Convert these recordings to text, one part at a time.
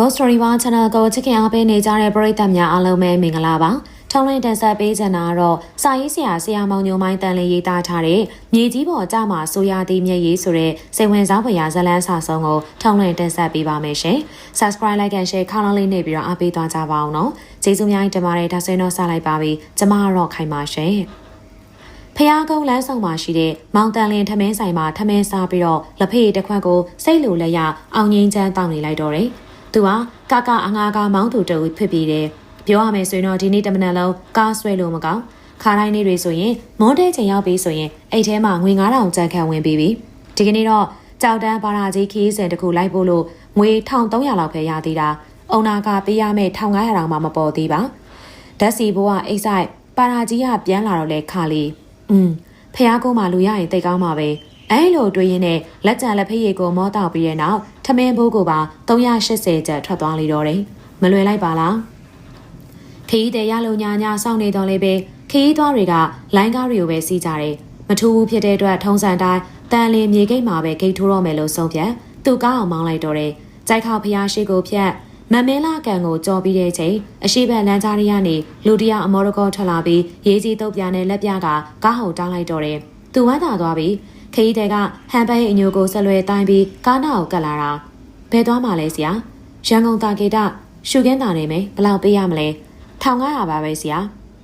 Ghost Story One Channel ကိုချစ်ခင်အားပေးနေကြတဲ့ပရိသတ်များအားလုံးပဲမင်္ဂလာပါ။ထုံးလင်းတင်ဆက်ပေးချင်တာကတော့စာရေးဆရာဆရာမောင်ညိုမိုင်းတန်လေးရေးသားထားတဲ့မြေကြီးပေါ်ကြမှာဆိုရသည့်မျက်ရည်ဆိုတဲ့စိတ်ဝင်စားဖွယ်ရာဇာတ်လမ်းစာဆုံးကိုထုံးလင်းတင်ဆက်ပေးပါမယ်ရှင်။ Subscribe Like and Share ခေါင်းလုံးလေးနှိပ်ပြီးတော့အားပေးသွားကြပါအောင်နော်။ကျေးဇူးများတင်ပါတယ်ဒါဆိုရင်တော့စလိုက်ပါပြီ။ကျမကတော့ခိုင်ပါရှင်။ဖျားကုန်းလမ်းဆောင်မှာရှိတဲ့မောင်တန်လင်ထမင်းဆိုင်မှာထမင်းစားပြီးတော့လက်ဖေးတစ်ခွက်ကိုစိတ်လိုလက်ရအောင်ငင်းချမ်းတောင်းနေလိုက်တော့တယ်။ သူဟာကကအငါကမောင်းသူတူဖြစ်ပြီးတယ်ပြောရမယ်ဆိုရင်တော့ဒီနေ့တမနက်လုံးကားဆွဲလို့မကောင်းခါတိုင်းနေ့တွေဆိုရင်မွန်းတဲ့ချိန်ရောက်ပြီဆိုရင်အိတ်ထဲမှာငွေ9000ကျန်ခံဝင်ပြီးပြီဒီကနေ့တော့ကြောက်တန်းပါရာကြီးခီးစင်တခုလိုက်ဖို့လို့ငွေ1300လောက်ပဲရသေးတာအုံနာကပေးရမယ့်1500တောင်မှမပေါ်သေးပါဓာတ်စီဘိုးကအိတ်ဆိုင်ပါရာကြီးကပြန်လာတော့လဲခါလီอืมဖះကုန်းမှာလူရရင်တိတ်ကောင်းပါပဲ အဲလိုတွေးရင်းနဲ့လက်ကြံလက်ဖေးရီကိုမောတောက်ပြီးတဲ့နောက်ထမင်းဘိုးကိုပါ380ကျပ်ထွက်သွားလေတော့တယ်မလွယ်လိုက်ပါလားခီးတဲ့ရလုံညာညာစောင့်နေတော့လေပဲခီးသွားတွေကလိုင်းကားတွေကိုပဲစီးကြတယ်မထူးဘူးဖြစ်တဲ့အတွက်ထုံးစံတိုင်းတန်လီမြေကိတ်မှာပဲဂိတ်ထိုးတော့မယ်လို့ဆုံးဖြတ်သူကားအောင်မောင်းလိုက်တော့တယ်ကြိုက်ခေါဖျားရှိကိုဖြတ်မမဲလာကန်ကိုကြော်ပြီးတဲ့ချိန်အရှိဘက်လမ်းကြားတွေကနေလူတယောက်အမော်ရကောထွက်လာပြီးရေးကြီးတုပ်ပြာနဲ့လက်ပြကကားဟိုတောင်းလိုက်တော့တယ်သူဝမ်းသာသွားပြီး ခရီးတဲ့ကဟန်ပန်းရဲ့အညိုကိုဆက်လွယ်တိုင်းပြီးကားနာကိုကတ်လာတာဘယ်သွားမှလဲဆရာရန်ကုန်တာကေတရှုခင်းတာနေမယ်ဘယ်လောက်ပေးရမလဲ1500ပါပဲဆရာ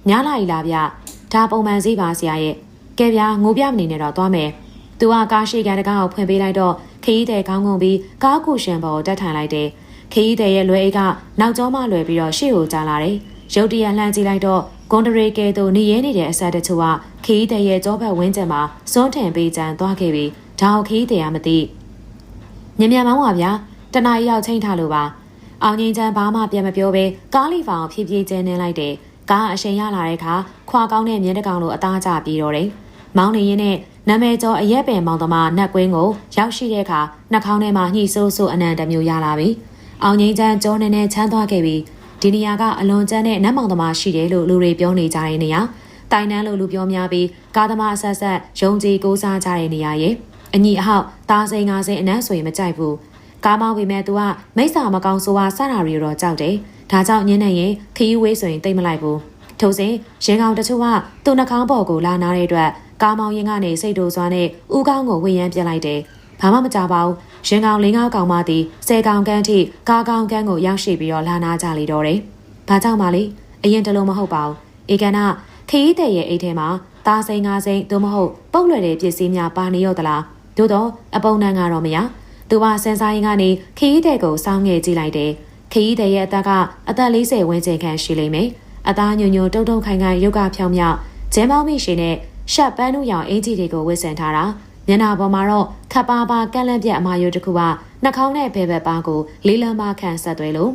ညားလာ ਈ လားဗျဒါပုံမှန်စည်းပါဆရာရဲ့ကဲဗျာငိုပြမနေနဲ့တော့သွားမယ်သူကကားရှိကန်တကားကိုဖွင့်ပေးလိုက်တော့ခရီးတဲ့ခေါင်းငုံပြီးကားကူရှင်ပေါ်တက်ထိုင်လိုက်တယ်ခရီးတဲ့ရဲ့လွယ်အိတ်ကနောက်ကျောမှလွယ်ပြီးတော့ရှေ့ကိုကြားလာတယ်ရုတ်တရက်လှမ်းကြည့်လိုက်တော့ ကွန်ဒရေကဲတို့နေရဲနေတဲ့အဆက်တချို့ကခီးတဲ့ရဲ့ကြောဘက်ဝင်းကျင်မှာစွန်းထန်ပေးကြံသွားခဲ့ပြီးဒါကိုခီးတဲ့ရမသိညံမြန်မောင်းပါဗျာတနားရောက်ချင်းထားလို့ပါအောင်ငင်းချမ်းဘာမှပြန်မပြောဘဲကားလီဖောင်ဖြည်းဖြည်းချင်းနေလိုက်တယ်ကားအရှိန်ရလာတဲ့အခါခွာကောင်းတဲ့မြင်းတကောင်လိုအသားကျပြီးတော့တယ်မောင်းနေရင်းနဲ့နာမည်ကျော်အရက်ပင်မောင်သမားနတ်ကွင်းကိုရောက်ရှိတဲ့အခါနှာခေါင်းထဲမှာညှိဆိုးဆိုးအနံတမျိုးရလာပြီအောင်ငင်းချမ်းကြောနေနဲ့ချမ်းသွားခဲ့ပြီး ဒီနေရာကအလွန်ကျန်းတဲ့နတ်မောင်သမားရှိတယ်လို့လူတွေပြောနေကြတဲ့နေရာတိုင်နန်းလို့လူပြောများပြီးကာသမားအဆက်ဆက်ယုံကြည်ကိုးစားကြတဲ့နေရာရဲ့အညီအဟောက်တာစိန်ငါစိန်အနက်ဆိုရင်မကြိုက်ဘူးကားမောင်းပေမဲ့ तू ကမိစ္ဆာမကောင်းဆိုဟာစတာရီတော့ကြောက်တယ်ဒါကြောင့်ညနေရင်ခီးဝေးဆိုရင်တိတ်မလိုက်ဘူးထို့စဉ်ရင်ကောင်တချို့ကသူ့နှာခေါင်းပေါ်ကိုလာနာတဲ့အတွက်ကားမောင်းရင်ကနေစိတ်တူစွာနဲ့ဥကောင်းကိုဝေယမ်းပြလိုက်တယ်ဘာမှမကြပါဘူး ရင်ကောင်လင်းကောက်ကောင်မသည်ဆယ်ကောင်ကန်းထိကားကောင်ကန်းကိုရောက်ရှိပြီးတော့လာနာကြလေတော့တယ်ဘာကြောင့်ပါလဲအရင်တလုံးမဟုတ်ပါဘူးဧကနာခရီးတဲ့ရဲ့အိတ်ထဲမှာသားစိန်ငါးစိန်သို့မဟုတ်ပုတ်လွယ်တဲ့ပစ္စည်းများပါနေရော့သလားသို့တော့အပုံနှံကတော့မရသူကစင်စားရင်ကနေခရီးတဲ့ကိုစောင်းငယ်ကြည့်လိုက်တယ်ခရီးတဲ့ရဲ့အသက်ကအသက်40ဝန်းကျင်ခန့်ရှိလိမ့်မယ်အသားညွညွတုံတုံခိုင်ခိုင်ရုပ်ကဖြောင်းမြောက်ဂျဲမောင်းမိရှင်နဲ့ရှက်ပန်းနုရောင်အင်ဂျီတွေကိုဝတ်ဆင်ထားတာ မျက်နှာပေါ်မှာတော့ခပ်ပါပါကန့်လန့်ပြက်အမာယုတ်တစ်ခုကနှာခေါင်းနဲ့ဘဲဘက်ပါကိုလေးလံပါခန့်ဆက်သွဲလို့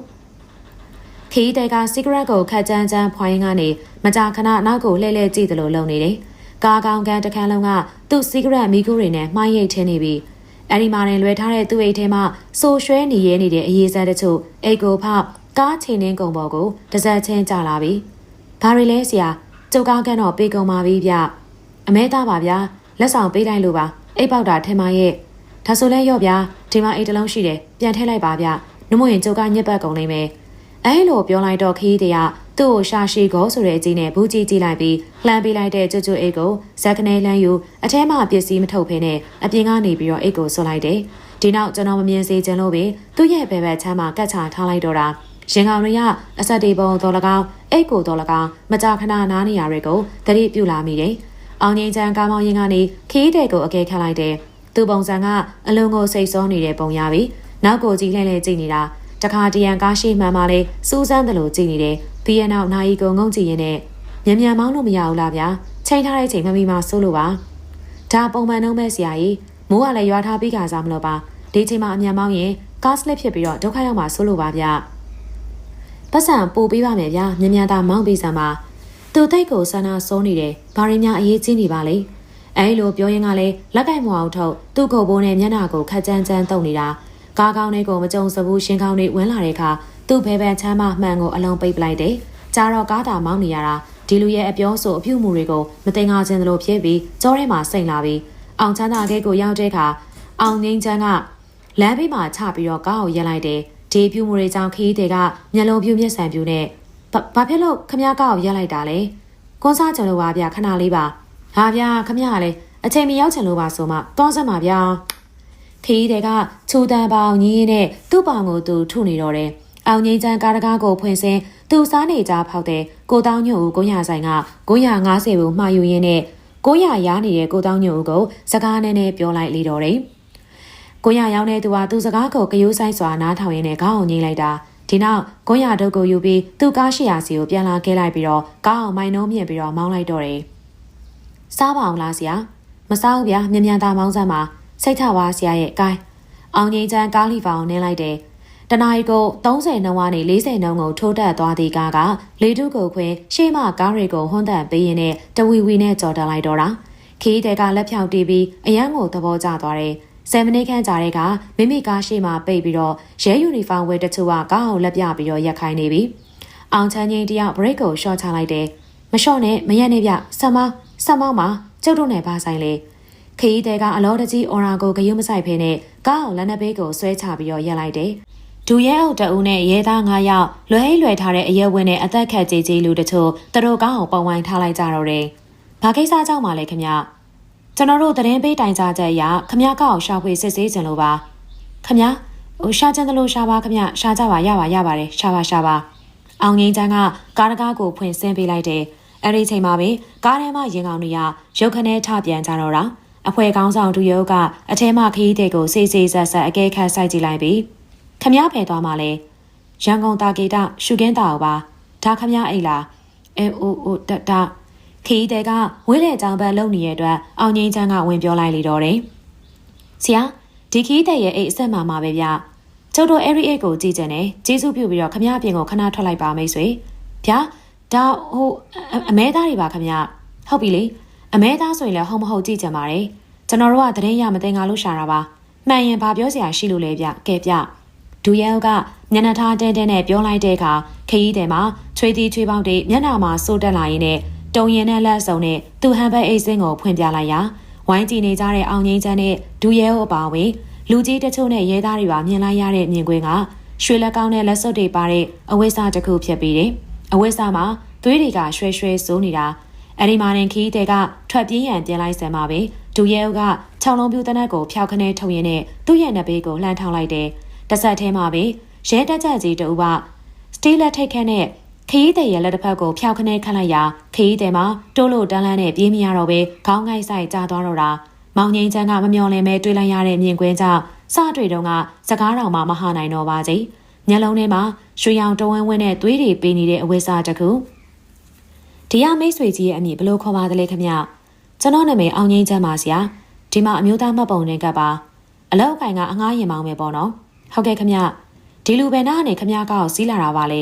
ခီးတဲကစီဂရက်ကိုခတ်ကြမ်းကြမ်းဖွာရင်းကနေမကြာခဏနောက်ကိုလှည့်လှည့်ကြည့်သလိုလုပ်နေတယ်။ကားကောင်ကန်တခန်းလုံးကသူ့စီဂရက်မီးခိုးတွေနဲ့မှိုင်းရိတ်ထင်းနေပြီးအဲ့ဒီမှာတင်လွယ်ထားတဲ့သူ့အိတ်ထဲမှာဆိုရွှဲနေရဲနေတဲ့အရေးစားတချို့အိတ်ကိုဖောက်ကားချိန်နှင်းကုံပေါ်ကိုတစက်ချင်းကျလာပြီ။ဘာရီလဲဆရာကျုပ်ကားကန်တော့ပေးကုန်ပါပြီဗျ။အမဲသားပါဗျာလက်ဆောင်ပေးတိုင်းလို့ပါ အိတ်ပေါက်တာထဲမရဲ့ဒါဆိုလဲရော့ဗျာဒီမှာအိတ်တလုံးရှိတယ်ပြန်ထည့်လိုက်ပါဗျ။နှမို့ရင်ကျုပ်ကညက်ပတ်ကုန်နေမယ်။အဲလိုပြောလိုက်တော့ခီးတဲ့ကသူ့ကိုရှာရှိကိုဆိုတဲ့အကြီးနဲ့ဘူးကြီးကြည့်လိုက်ပြီးလှမ်းပေးလိုက်တဲ့ကျွတ်ကျွတ်အိတ်ကိုဇက်ကနေလှမ်းယူအထဲမှာပစ္စည်းမထုတ်ဖ ೇನೆ အပြင်ကနေပြီးတော့အိတ်ကိုဆွလိုက်တယ်ဒီနောက်ကျွန်တော်မမြင်စေချင်လို့ပဲသူ့ရဲ့ဘဲဘက်ချမ်းမှာကတ်ချထားလိုက်တော့တာရင်ကောင်တွေကအဆက်တေပုံတော်လကောင်းအိတ်ကိုတော်လကောင်းမကြာခဏနားနေရတွေကိုတတိပြုလာမိတယ် အောင်ငိမ့်ချမ်းကားမောင်းရင်ကနေခီးတဲ့ကိုအကဲခတ်လိုက်တယ်သူပုံစံကအလုံးကိုစိတ်ဆောနေတဲ့ပုံရပြီနောက်ကိုကြည့်လှည့်လှည့်ကြည့်နေတာတခါတရံကားရှိမှန်မှလဲစူးစမ်းတယ်လို့ကြည့်နေတယ်ပြီးရနောက်နာယီကုံငုံကြည့်ရင်လည်းမြန်မြန်မောင်းလို့မရဘူးလားဗျာချိန်ထားတဲ့ချိန်မမီမှဆိုးလို့ပါဒါပုံမှန်နှုံးမဲ့ဆရာကြီးမိုးကလည်းရွာထားပြီးကြစားမလို့ပါဒီချိန်မှာအမြန်မောင်းရင်ကားစလစ်ဖြစ်ပြီးတော့ဒုက္ခရောက်မှဆိုးလို့ပါဗျပတ်စံပို့ပေးပါမယ်ဗျာမြန်မြန်သာမောင်းပေးစမ်းပါ သူတိတ်ကိုဆန္ဒစိုးနေတယ်ဘာရင်းများအရေးကြီးနေပါလေအဲလိုပြောရင်ကလည်းလက်ကင်မအောင်ထုတ်သူ့ကိုယ်ပိုးနဲ့မျက်နှာကိုခက်ကြမ်းကြမ်းတုံနေတာကားကောင်းတွေကိုမကြုံစဘူးရှင်ကောင်းတွေဝင်လာတဲ့အခါသူ့ဘဲဘဲချမ်းမမှန်ကိုအလုံးပိတ်ပလိုက်တယ်။ကြာတော့ကားတာမောင်းနေရတာဒီလူရဲ့အပြောဆိုအပြုမှုတွေကိုမတင်ငါခြင်းသလိုဖြစ်ပြီးကြောထဲမှာစိန်လာပြီးအောင်ချမ်းသာကဲကိုရောက်တဲ့အခါအောင်ငိမ့်ချမ်းကလမ်းဘေးမှာချပြီးတော့ကားကိုရက်လိုက်တယ်။ဒီပြူမှုတွေကြောင့်ခီးတွေကမျက်လုံးပြူမျက်စံပြူနဲ့ ဘာဘာဖြစ်လို့ခမ ्या ကောက်ရက်လိုက်တာလဲကွန်ဆာချင်လို့ပါဗျခဏလေးပါဟာဗျာခမ ्या ကလည်းအချိန်မရောက်ချင်လို့ပါဆိုမှသွားစမ်းပါဗျာခီးတွေကချူတန်ပေါင်ညီးရင်းနဲ့သူ့ပေါင်ကိုသူထုနေတော့တယ်အောင်ငိမ့်ချန်ကားတကားကိုဖွင့်စင်းသူစားနေကြဖောက်တဲ့ကိုတောင်းညို့ကို900ဆိုင်က950ဘူးမှာယူရင်းနဲ့900ရားနေတဲ့ကိုတောင်းညို့ကိုစကားနဲ့နဲ့ပြောလိုက်လေတော့တယ်ကိုရရောက်တဲ့သူဟာသူစကားကိုကယိုးဆိုင်စွာနားထောင်ရင်းနဲ့ခေါင်းအောင်ငိမ့်လိုက်တာ ဒီနောက်ကိုရဒုတ်ကိုယူပြီးသူ့ကားရှိရာစီကိုပြန်လာခဲ့လိုက်ပြီးတော့ကားအောင်မိုင်းနှုံးမြင့်ပြီးတော့မောင်းလိုက်တော့တယ်စားပါအောင်လားဆရာမစားဘူးဗျာမြန်မြန်သာမောင်းစမ်းပါစိတ်ထပါဆရာရဲ့ကိုင်းအောင်ငိမ့်ချန်ကားလီဖောင်နင်းလိုက်တယ်တနာရီကို30နှုန်းကနေ40နှုန်းကိုထိုးတက်သွားသည့်ကားကလေတုကိုခွင်းရှေ့မှကားတွေကိုဟွန်းတန်ပေးရင်းနဲ့တဝီဝီနဲ့ကြော်တက်လိုက်တော့တာခီးတဲ့ကလက်ဖြောင်တီးပြီးအရန်ကိုသဘောကျသွားတယ် ဆယ်မိနစ်ခန့်ကြာတဲ့ကမိမိကားရှိမှပိတ်ပြီးတော့ရဲယူနီဖောင်းဝဲတချို့ကကားအောင်လက်ပြပြီးတော့ရက်ခိုင်းနေပြီ။အောင်ချမ်းချင်းတယောက်ဘရိတ်ကိုရှော့ချလိုက်တယ်။မရှော့နဲ့မရက်နဲ့ဗျဆက်မောင်းဆက်မောင်းမှာကျုပ်တို့နဲ့ပါဆိုင်လေ။ခရီးတဲ့ကအလောတကြီးအော်ရာကိုဂယုမဆိုင်ဖဲနဲ့ကားအောင်လက်နှစ်ဘေးကိုဆွဲချပြီးတော့ရက်လိုက်တယ်။ဒူရဲအုပ်တအုပ်နဲ့ရဲသား9ယောက်လွဲလွယ်ထားတဲ့အရက်ဝင်းနဲ့အသက်ခက်ကြီးကြီးလူတချို့သူတို့ကောင်းအောင်ပုံဝိုင်းထားလိုက်ကြတော့တယ်။ဘာကိစ္စကြောင့်မှလဲခင်ဗျ။ ကျွန်တော်တို့သတင်းပေးတိုင်ကြားချက်အရခမရကောက်ရှာဖွေစစ်ဆေးခြင်းလို့ပါခမရဟိုရှာခြင်းတလို့ရှာပါခမရရှာကြပါရပါရပါတယ်ရှာပါရှာပါအောင်ငိမ့်ချန်းကကားတကားကိုဖွင့်ဆင်းပေးလိုက်တယ်အဲ့ဒီချိန်မှာပဲကားထဲမှာရင်ကောင်တွေကရုတ်ခနဲထပြန်ကြတော့တာအဖွဲကောင်းဆောင်သူရုပ်ကအထဲမှာခရီးတဲ့ကိုစေးစေးဆက်ဆက်အကဲခတ်ဆိုင်ကြည့်လိုက်ပြီးခမရဖယ်သွားမှလဲရန်ကုန်တာဂေတာရှုကင်းတာအောင်ပါဒါခမရအိတ်လားအဲအိုအိုတတ ခီးတဲ့ကဝင်းလေကြောင်ဘက်လုံနေတဲ့အတွက်အောင်ငိမ့်ချမ်းကဝင်ပြောလိုက်လေတော့တယ်။ဆရာဒီခီးတဲ့ရဲ့အိတ်အဆက်မှာမှာပဲဗျ။ကျုပ်တို့အဲ့ဒီအိတ်ကိုကြည့်ကြတယ်။ကျေးဇူးပြုပြီးတော့ခမရအပြင်ကိုခဏထွက်လိုက်ပါမိတ်ဆွေ။ဗျာဒါဟိုအမဲသားတွေပါခမရ။ဟုတ်ပြီလေ။အမဲသားဆိုရင်လည်းဟုတ်မဟုတ်ကြည့်ကြပါမယ်။ကျွန်တော်တို့ကတရင်ရမသိငါလို့ရှာတာပါ။မှန်ရင်ဘာပြောစရာရှိလို့လဲဗျ။ကဲဗျ။ဒူရဲကညနေထားတဲတဲနဲ့ပြောလိုက်တဲ့အခါခရီးတယ်မှာချွေးတီချွေးပေါင်းတွေမျက်နှာမှာစိုးတက်လာရင်းနဲ့ တုံရင်နဲ့လက်စုံနဲ့သူဟန်ဘက်အိတ်စင်းကိုဖွင့်ပြလိုက်ရာဝိုင်းကြည့်နေကြတဲ့အောင်ငိမ့်ချမ်းနဲ့ဒူရဲဟိုအပါဝင်လူကြီးတချို့နဲ့ရဲသားတွေပါမြင်လိုက်ရတဲ့မြင်ကွင်းကရွှေလက်ကောင်းနဲ့လက်စွပ်တွေပါတဲ့အဝိစာတစ်ခုဖြစ်ပြီးတယ်။အဝိစာမှာသွေးတွေကရွှဲရွှဲစိုးနေတာအဲ့ဒီမှာရင်ခီးတဲ့ကထွက်ပြေးရန်ပြင်လိုက်စမ်းပါပဲဒူရဲကခြောင်လုံးပြူတနက်ကိုဖျောက်ခနဲထုတ်ရင်းနဲ့သူ့ရဲ့နဘေးကိုလှမ်းထောင်လိုက်တယ်။တစ်ဆက်ထဲမှာပဲရဲတက်ကြကြီးတူကစတီးလက်ထိတ်ခန့်နဲ့ ခရီးတဲ့ရဲ့လက်တစ်ဖက်ကိုဖျောက်ခနဲခတ်လိုက်ရာခရီးတဲ့မှာတိုးလို့တန်းလန်းနဲ့ပြေးမရတော့ပဲခေါင်းငိုက်ဆိုင်ကျသွားတော့တာမောင်ငိမ့်ချမ်းကမမျော်လင့်ပဲတွေးလိုက်ရတဲ့မြင်ကွင်းကြောင့်စတွေ့တော့ကစကားတော်မှမဟာနိုင်တော့ပါစေညလုံးထဲမှာရွှေရောင်တဝန်းဝန်းနဲ့သွေးတွေပေးနေတဲ့အဝိစာတစ်ခုဒီရမိတ်ဆွေကြီးရဲ့အမည်ဘလို့ခေါ်ပါသလဲခမကျွန်တော်နာမည်အောင်ငိမ့်ချမ်းပါဆရာဒီမှာအမျိုးသားမှတ်ပုံနဲ့ကပ်ပါအလောက်ကင်ကအငားရင်မောင်းမယ်ပေါ့နော်ဟုတ်ကဲ့ခမဒီလူဘယ်နာကနေခမကောက်စီးလာတာပါလဲ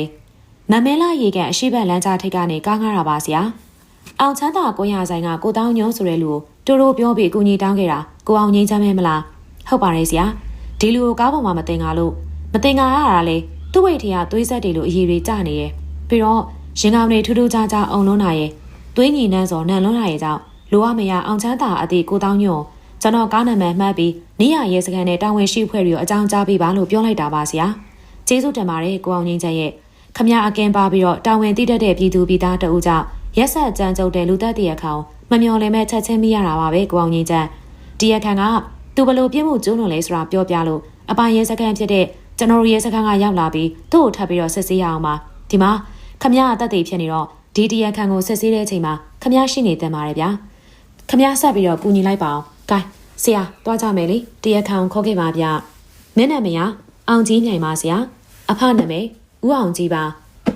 မမဲလာရေကန်အရှိဘက်လမ်းကြားထိပ်ကနေကားငှားတာပါဆရာ။အောင်ချမ်းသာကိုရဆိုင်ကကိုတောင်းညုံဆိုတဲ့လူကိုတိုးတိုးပြောပြီးအကူကြီးတောင်းခဲ့တာကိုအောင်ငိမ့်ချမ်းမဲမလား။ဟုတ်ပါတယ်ဆရာ။ဒီလူကိုကားပေါ်မှာမတင်ကားလို့မတင်ကားရတာလေသူ့ဝိတ်ထရသွေးဆက်တွေလိုအည်တွေကျနေရဲ့။ပြီးတော့ရင်ကောင်တွေထူးထူးခြားခြားအောင်လွန်းလာရဲ့။သွေးညီနှန်းစော်နန်လွန်းလာရဲ့ကြောင့်လိုအမရအောင်ချမ်းသာအသေးကိုတောင်းညုံကျွန်တော်ကားနံပါတ်မှတ်ပြီးနေရရဲစကန်နဲ့တာဝန်ရှိဖွဲ့ပြီးတော့အကြောင်းကြားပေးပါလို့ပြောလိုက်တာပါဆရာ။ကျေးဇူးတင်ပါတယ်ကိုအောင်ငိမ့်ချမ်းရဲ့ ခမရအကင်ပါပြီးတော့တာဝန်တည်တတ်တဲ့ပြည်သူပြည်သားတအုပ်ကြောင့်ရက်ဆက်ကြမ်းကြုတ်တဲ့လူသက်တရခအောင်မမျော်လင့်မဲ့ချက်ချင်းမိရတာပါပဲကိုအောင်ကြီးချမ်းတရခန်ကသူဘလို့ပြင်းမှုကျူးလွန်လဲဆိုတာပြောပြလို့အပိုင်ရဲစခန်းဖြစ်တဲ့ကျွန်တော်ရဲစခန်းကရောက်လာပြီးသူ့ကိုထပ်ပြီးတော့စစ်ဆေးရအောင်ပါဒီမှာခမရအသက်တည်ဖြစ်နေတော့ဒီတရခန်ကိုစစ်ဆေးတဲ့အချိန်မှာခမရရှိနေတယ်ပါတယ်ဗျာခမရဆက်ပြီးတော့ကူညီလိုက်ပါအောင်ဂိုင်းဆရာတွားကြမယ်လေတရခန်ခေါ်ခဲ့ပါဗျမင်းနာမည်အောင်ကြီးညိုင်ပါဆရာအဖနာမည် ဦးအောင်ကြီးပါ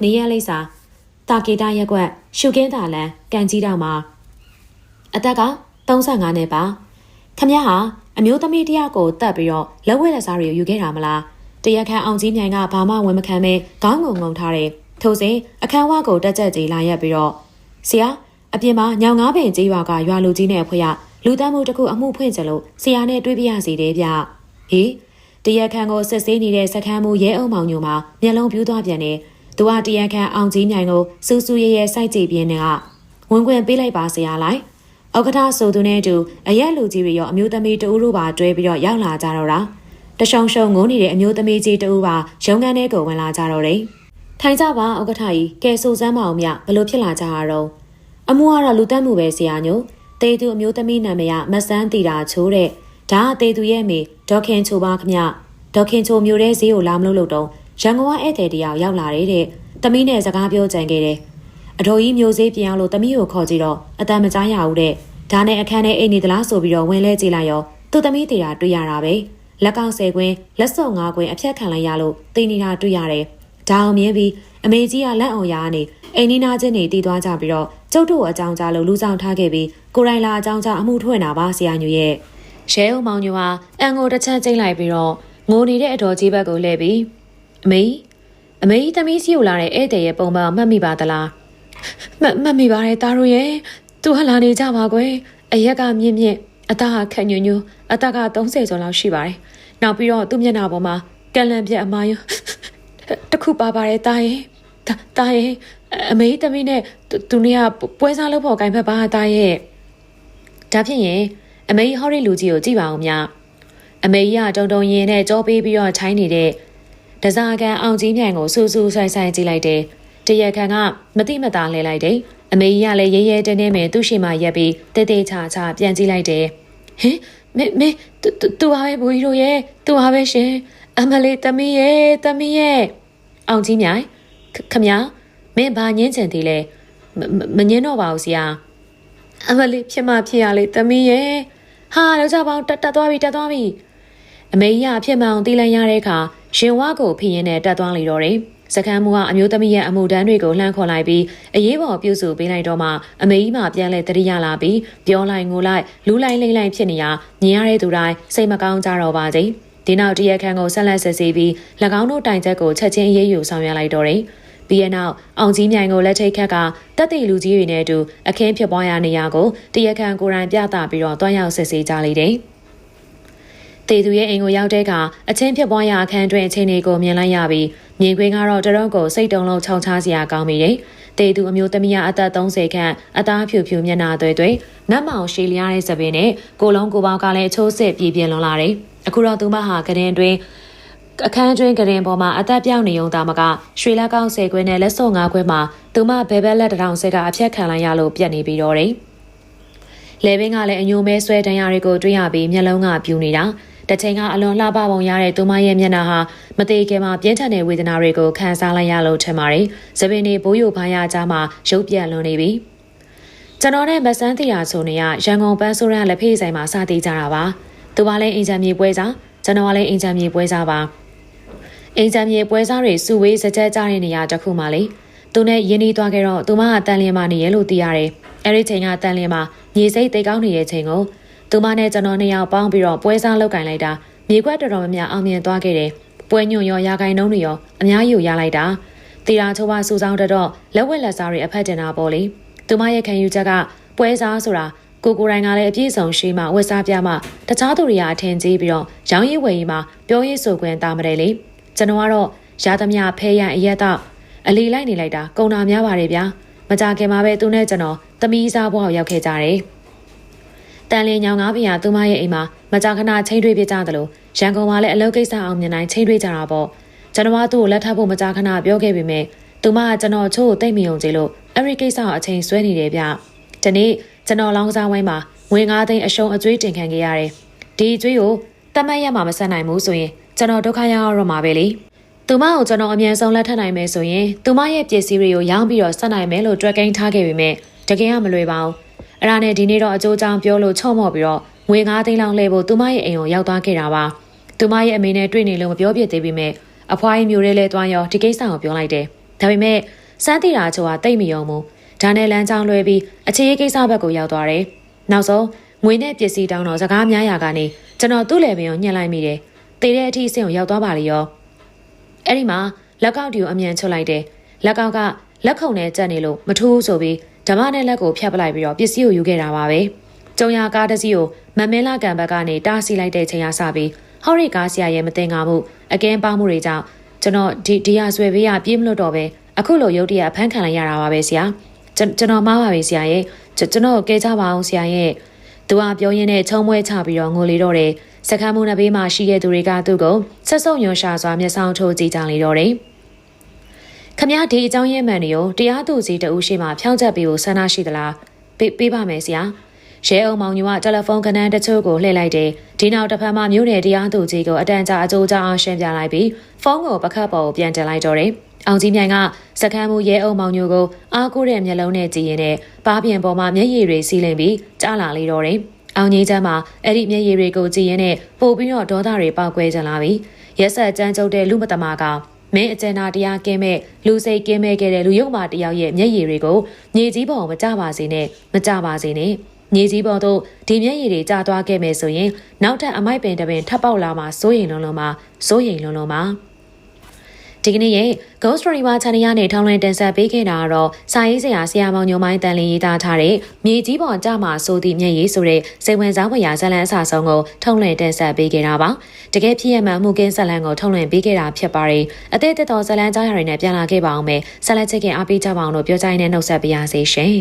နေရလိမ့်စာတာကေတာရက်ကွက်ရှုကင်းတာလန်ကန်ကြီးတောင်မှာအသက်က35နှစ်ပါခမရဟာအမျိုးသမီးတယောက်ကိုတတ်ပြီးတော့လက်ဝဲလက်စားတွေယူခဲ့တာမလားတရက်ခန့်အောင်ကြီးမြိုင်ကဘာမှဝင်မခံပဲခေါင်းငုံငုံထားတယ်ထို့စဉ်အခန်းဝကိုတက်ကြက်ကြီးလာရက်ပြီးတော့ဆရာအပြင်မှာညောင်ငါးပင်ကြီးရွာကရွာလူကြီးနဲ့အဖွေရလူတန်းမှုတစ်ခုအမှုဖွင့်ကြလို့ဆရာနဲ့တွေ့ပြရစီတယ်ဗျဟေး တရက်ခန့်ကိုစစ်ဆေးနေတဲ့စခန်းမူရဲအုံမောင်ညိုမှာမျက်လုံးပြူးသွားပြန်တယ်။သူကတရက်ခန့်အောင်ကြီးမြိုင်ကိုစူးစူးရဲရဲစိုက်ကြည့်ပြင်းကဝင်ခွင့်ပေးလိုက်ပါဆရာလိုက်။ဥက္ကဋ္ဌဆိုသူနဲ့အတူအရက်လူကြီးတွေရောအမျိုးသမီးတူတို့ပါတွဲပြီးတော့ရောက်လာကြတော့တာ။တရှောင်းရှုံငိုးနေတဲ့အမျိုးသမီးကြီးတဦးပါရုံးခန်းထဲကိုဝင်လာကြတော့တယ်။ထိုင်ကြပါဥက္ကဋ္ဌကြီးကဲဆိုစမ်းပါအောင်မြဘလို့ဖြစ်လာကြရတော့အမှုကတော့လူတက်မှုပဲဆရာညိုတေသူအမျိုးသမီးနာမည်ကမဆန်းတီတာချိုးတဲ့ဒါအသေးသူရဲ့မိ ဒေါခင်ချိုပါခမဒေါခင်ချိုမျိုးတဲ့ဈေးကိုလာမလို့လို့တော့ရန်ကုန်ကဧည့်သည်တယောက်ရောက်လာတဲ့တဲ့သမီးနဲ့စကားပြောကြံခဲ့တယ်အတော်ကြီးမျိုးစေးပြင်အောင်လို့သမီးကိုခေါ်ကြည့်တော့အတန်မကြားရဘူးတဲ့ဒါနဲ့အခန်းထဲအိတ်နေသလားဆိုပြီးတော့ဝင်လဲကြည့်လိုက်ရောသူ့သမီးတေတာတွေ့ရတာပဲလက်ကောက်ဆယ်ကွင်းလက်စုံငါးကွင်းအဖြတ်ခံလိုက်ရလို့သိနေတာတွေ့ရတယ်ဒါအောင်မြင်ပြီးအမေကြီးကလက်အောင်ရာကနေအိမ်နီးနားချင်းနေတည်သွားကြပြီးတော့ကျုပ်တို့အကြောင်းကြားလို့လူဆောင်ထားခဲ့ပြီးကိုရိုင်လာအကြောင်းကြားအမှုထွက်နာပါဆရာညူရဲ့ ရဲဦးမောင်ညူဟာအန်ကိုတစ်ချက်ကျိတ်လိုက်ပြီးတော့ငိုနေတဲ့အတော်ကြီးဘက်ကိုလှည့်ပြီးအမေအမေကြီးသမီးစီကိုလာတဲ့ဧည့်သည်ရဲ့ပုံမှန်မှတ်မိပါသလားမှတ်မှတ်မိပါတယ်တားတို့ရဲ့သူဟလာနေကြပါကွယ်အရက်ကမြင့်မြင့်အသားခက်ညွညွအသက်က30ကျော်လောက်ရှိပါတယ်နောက်ပြီးတော့သူ့မျက်နှာပေါ်မှာကလန်ပြက်အမာယတခုပါပါတယ်တားရဲ့တားရဲ့အမေသမီးနဲ့သူနေကပွဲစားလုပ်ဖို့ဂိုင်ဖက်ပါတားရဲ့ဒါဖြစ်ရင် အမေဟော်ရီလူကြီးကိုကြည့်ပါအောင်မြအမေကြီးကတုံတုံရင်နဲ့ကြောပေးပြီးတော့ထိုင်းနေတဲ့ဒဇာကန်အောင်ကြီးမြိုင်ကိုစူးစူးဆိုင်ဆိုင်ကြည့်လိုက်တယ်တရခန်ကမတိမတာလဲလိုက်တယ်အမေကြီးကလည်းရဲရဲတင်းတင်းပဲသူ့ရှိမှရက်ပြီးတေးသေးချာချာပြန်ကြည့်လိုက်တယ်ဟင်မေမေတူတူဟာပဲဘူကြီးတို့ရဲ့တူဟာပဲရှင်အမလေးသမီးရဲ့သမီးရဲ့အောင်ကြီးမြိုင်ခမမင်းဘာညင်းချင်သေးလဲမညင်းတော့ပါဘူးဆရာအမလေးဖြစ်မှဖြစ်ရလေသမီးရဲ့ ဟာတော့ကြပါအောင်တက်တက်သွားပြီတက်သွားပြီအမေကြီးအဖြစ်မှန်အောင်သိလိုက်ရတဲ့အခါရှင်ဝါကိုဖိရင်နဲ့တက်သွားလေတော့တယ်စကမ်းမူကအမျိုးသမီးရဲ့အမှုတန်းတွေကိုလှမ်းခေါ်လိုက်ပြီးအရေးပေါ်ပြုစုပေးလိုက်တော့မှအမေကြီးမှပြန်လဲတရိရလာပြီးပြောလိုက်ငိုလိုက်လူလိုက်လိမ့်လိုက်ဖြစ်နေရမြင်ရတဲ့သူတိုင်းစိတ်မကောင်းကြတော့ပါစေဒီနောက်တရက်ခန့်ကိုဆက်လက်ဆက်စီပြီး၎င်းတို့တိုင်ချက်ကိုချက်ချင်းအေးအေးယူဆောင်ရွက်လိုက်တော့တယ် ပြီးရနောက်အောင်ကြီးမြိုင်ကိုလက်ထိတ်ခက်ကတက်တီလူကြီးတွေနဲ့အတူအခင်းဖြစ်ပွားရနေရကိုတရက်ခန့်ကိုရိုင်းပြသပြီးတော့တွန်းရောက်ဆက်စီကြလိမ့်တယ်တေသူရဲ့အိမ်ကိုရောက်တဲ့အခါအချင်းဖြစ်ပွားရာအခန်းတွင်အချင်းတွေကိုမြင်လိုက်ရပြီးမြင်ကွင်းကတော့တရုံးကိုစိတ်တုံလုံးခြောက်ချစရာကောင်းမိတယ်။တေသူအမျိုးသမီးအသက်30ခန့်အသားဖြူဖြူမျက်နှာသွဲသွဲနတ်မောင်ရှည်လျားတဲ့စပင်းနဲ့ကိုလုံးကိုပေါကလည်းအချိုးစစ်ပြည်ပြင်းလွန်လာတယ်။အခုတော့သူမဟာကရင်တွင် အခန်းတွင်ကရင်ပေါ်မှာအသက်ပြောင်းနေုံသာမကရွှေလက်ကောက်ဆယ်ခွဲနဲ့လက်စုံငါးခွဲမှာသူမဘဲဘက်လက်တောင်ဆဲကအဖြတ်ခံလိုက်ရလို့ပြက်နေပြီးတော့တယ်။လေဘင်းကလည်းအညိုမဲဆွဲတန်းရတွေကိုတွေးရပြီးမျက်လုံးကပြူနေတာ။တချိန်ကအလွန်လှပပုံရတဲ့သူမရဲ့မျက်နှာဟာမသေးခင်မှာပြင်းထန်တဲ့ဝေဒနာတွေကိုခံစားလိုက်ရလို့ထင်ပါတယ်။သပင်တွေဘိုးယိုဖားရကြမှာရုပ်ပြက်လွန်နေပြီ။ကျွန်တော်နဲ့မဆန်းတီရာဆိုနေရရန်ကုန်ပန်းဆိုးရလက်ဖေးဆိုင်မှာစသေးကြတာပါ။သူကလည်းအင်ဂျင်မြေပွဲစားကျွန်တော်ကလည်းအင်ဂျင်မြေပွဲစားပါ။ အင်ဂျင်မြေပွဲစားတွေစုဝေးစကြက်ကြတဲ့နေရာတစ်ခုမှလေ။သူနဲ့ရင်းနှီးသွားခဲ့တော့သူမကတန်လျင်မာနေရလို့သိရတယ်။အဲဒီချိန်ကတန်လျင်မာမြေစိတ်တိတ်ကောင်းနေတဲ့ချိန်ကိုသူမနဲ့ကျွန်တော်နှစ်ယောက်ပေါင်းပြီးတော့ပွဲစားလုပ်ကင်လိုက်တာမြေခွက်တော်တော်များများအောင်မြင်သွားခဲ့တယ်ပွဲညွန့်ရောရာဂိုင်နှုံးတွေရောအများကြီးရလိုက်တာတီရာချိုးပါစူဆောင်းတတော့လက်ဝက်လက်စားတွေအဖက်တင်တာပေါ့လေသူမရဲ့ခံယူချက်ကပွဲစားဆိုတာကိုကိုတိုင်းကလည်းအပြည့်စုံရှိမှဝက်စားပြမှတခြားသူတွေကအထင်ကြီးပြီးတော့ရောင်းရည်ဝယ်ရည်မှာပြောရေးဆိုခွင့်တာမတယ်လေ ကျွန်တော်ကတော့ရာသမျှဖဲရန်အရက်တော့အလီလိုက်နေလိုက်တာကုံတာများပါတယ်ဗျာမကြခင်မှာပဲသူနဲ့ကျွန်တော်သမီးစားဘွားကိုရောက်ခဲ့ကြတယ်တန်လင်းညောင်ငါးဖျားသူမရဲ့အိမ်မှာမကြာခဏချိန်တွေးပြကြသလိုရန်ကုန်မှာလည်းအလုပ်ကိစ္စအောင်မြင်နိုင်ချိန်တွေးကြတာပေါ့ကျွန်တော်ကသူ့ကိုလက်ထပ်ဖို့မကြာခဏပြောခဲ့ပေမဲ့သူမကကျွန်တော်ချို့ကိုတိတ်မယုံကြည်လို့အဲ့ဒီကိစ္စကိုအချိန်ဆွဲနေတယ်ဗျဒီနေ့ကျွန်တော်လောင်းကစားဝိုင်းမှာငွေ9သိန်းအရှုံးအကျွေးတင်ခံခဲ့ရတယ်ဒီအကျွေးကိုတတ်မှတ်ရမှာမဆက်နိုင်ဘူးဆိုရင် ကျွန်တော်ဒုက္ခရောက်ရမှာပဲလေသူမကိုကျွန်တော်အမြန်ဆုံးလက်ထပ်နိုင်မယ်ဆိုရင်သူမရဲ့ပစ္စည်းတွေကိုရောင်းပြီးတော့ဆက်နိုင်မယ်လို့တွက်ကိန်းထားခဲ့ပေမဲ့တကယ်ကမလွယ်ပါဘူးအဲ့ဒါနဲ့ဒီနေ့တော့အကျိုးကြောင့်ပြောလို့ချော့မော့ပြီးတော့ငွေ9သိန်းလောက်လဲဖို့သူမရဲ့အိမ်ကိုရောက်သွားခဲ့တာပါသူမရဲ့အမေနဲ့တွေ့နေလို့မပြောပြသေးပေမဲ့အဖွားကြီးမျိုးရဲလဲသွားရောဒီကိစ္စကိုပြောလိုက်တယ်ဒါပေမဲ့စမ်းတီတာချိုကတိတ်မယုံဘူးဒါနဲ့လမ်းကြောင်းလွဲပြီးအခြေရေးကိစ္စဘက်ကိုရောက်သွားတယ်နောက်ဆုံးငွေနဲ့ပစ္စည်းတောင်းတော့စကားများရာကနေကျွန်တော်သူ့လယ်ပင်ကိုညှက်လိုက်မိတယ် တည်တဲ့အထိအဆင့်ကိုရောက်သွားပါလေရောအဲ့ဒီမှာလက်ကောက်တီကိုအမြန်ချွတ်လိုက်တယ်လက်ကောက်ကလက်ခုံနဲ့ကြက်နေလို့မထူးဆိုပြီးဓမ္မနဲ့လက်ကိုဖြတ်ပလိုက်ပြီးတော့ပစ္စည်းကိုယူခဲ့တာပါပဲကျုံရကားတစ်စီးကိုမမင်းလာကံဘက်ကနေတားဆီးလိုက်တဲ့ချိန်ကစပြီးဟော်ရီကားဆရာရဲ့မတင်ကားမှုအကင်းပေါမှုတွေကြောင့်ကျွန်တော်ဒီဒီရဆွဲပေးရပြေးမလို့တော့ပဲအခုလိုရုတ်တရက်ဖမ်းခံလိုက်ရတာပါပဲဆရာကျွန်တော်မှားပါပြီဆရာရဲ့ကျွန်တော်ကဲကြပါအောင်ဆရာရဲ့ သူကပြောရင်းနဲ့ချုံမွဲချပြီးတော့ငိုလေတော့တယ်စကမ်းမှုနှစ်ဘေးမှာရှိခဲ့သူတွေကသူ့ကိုဆက်ဆုပ်ညွန်ရှာစွာမျက်စောင်းထိုးကြည့်ကြလေတော့တယ်ခမရဒီအကြောင်းရင်းမှန်တွေကိုတရားသူကြီးတဦးရှိမှဖြောင်းချက်ပေးဖို့ဆန္ဒရှိသလားပေးပေးပါမယ်ဆရာရဲအောင်မောင်ညကတယ်လီဖုန်းကနန်းတချို့ကိုလှည့်လိုက်တယ်ဒီနောက်တစ်ဖက်မှာမြို့နယ်တရားသူကြီးကိုအတန်ကြာအကြိုးကြားအောင်ရှင်းပြလိုက်ပြီးဖုန်းကိုပကတ်ပေါ်ကိုပြန်တင်လိုက်တော့တယ် အောင်ကြီးမြိုင်ကစကမ်းမှုရဲအောင်မောင်ညကိုအားကိုးတဲ့မျက်လုံးနဲ့ကြည့်ရင်နဲ့ပါးပြင်ပေါ်မှာမျက်ရည်တွေစီးလင်ပြီးကြားလာလေတော့တယ်အောင်ကြီးချမ်းမှာအဲ့ဒီမျက်ရည်တွေကိုကြည့်ရင်နဲ့ပို့ပြီးတော့ဒေါသတွေပေါက်ကွဲကြလာပြီရက်ဆက်ကြမ်းကြုတ်တဲ့လူမတမာကမင်းအကျဉ်းသားတရားကင်းမဲ့လူစိတ်ကင်းမဲ့ခဲ့တဲ့လူယုံမာတယောက်ရဲ့မျက်ရည်တွေကိုမြေကြီးပေါ်မကြပါစေနဲ့မကြပါစေနဲ့မြေကြီးပေါ်သို့ဒီမျက်ရည်တွေကျသွားခဲ့မယ်ဆိုရင်နောက်ထပ်အမိုက်ပင်တစ်ပင်ထပ်ပေါက်လာမှာစိုးရိမ်လုံးလုံးမှာစိုးရိမ်လုံးလုံးမှာ ဒီကနေ့ရဲ့ Ghost Story မှာ channel ရနေထောင်းလင်းတင်ဆက်ပေးခဲ့တာကတော့စာရေးဆရာဆရာမောင်ညိုမိုင်းတန်လင်းရေးသားထားတဲ့မြေကြီးပေါ်ကြမှာဆိုသည့်မျက်ရည်ဆိုတဲ့စိတ်ဝင်စားဖွယ်ရာဇာတ်လမ်းအစဆုံးကိုထုံးလင်းတင်ဆက်ပေးခဲ့တာပါတကယ်ဖြစ်ရမှန်မှုကင်းဇာတ်လမ်းကိုထုံးလင်းပေးခဲ့တာဖြစ်ပါတယ်အသေးသက်တော်ဇာတ်လမ်းကြားရတွေနဲ့ပြန်လာခဲ့ပါအောင်မယ်ဇာတ်လမ်းချစ်ခင်အားပေးကြပါအောင်လို့ပြောကြရင်းနဲ့နှုတ်ဆက်ပေးရစေရှင်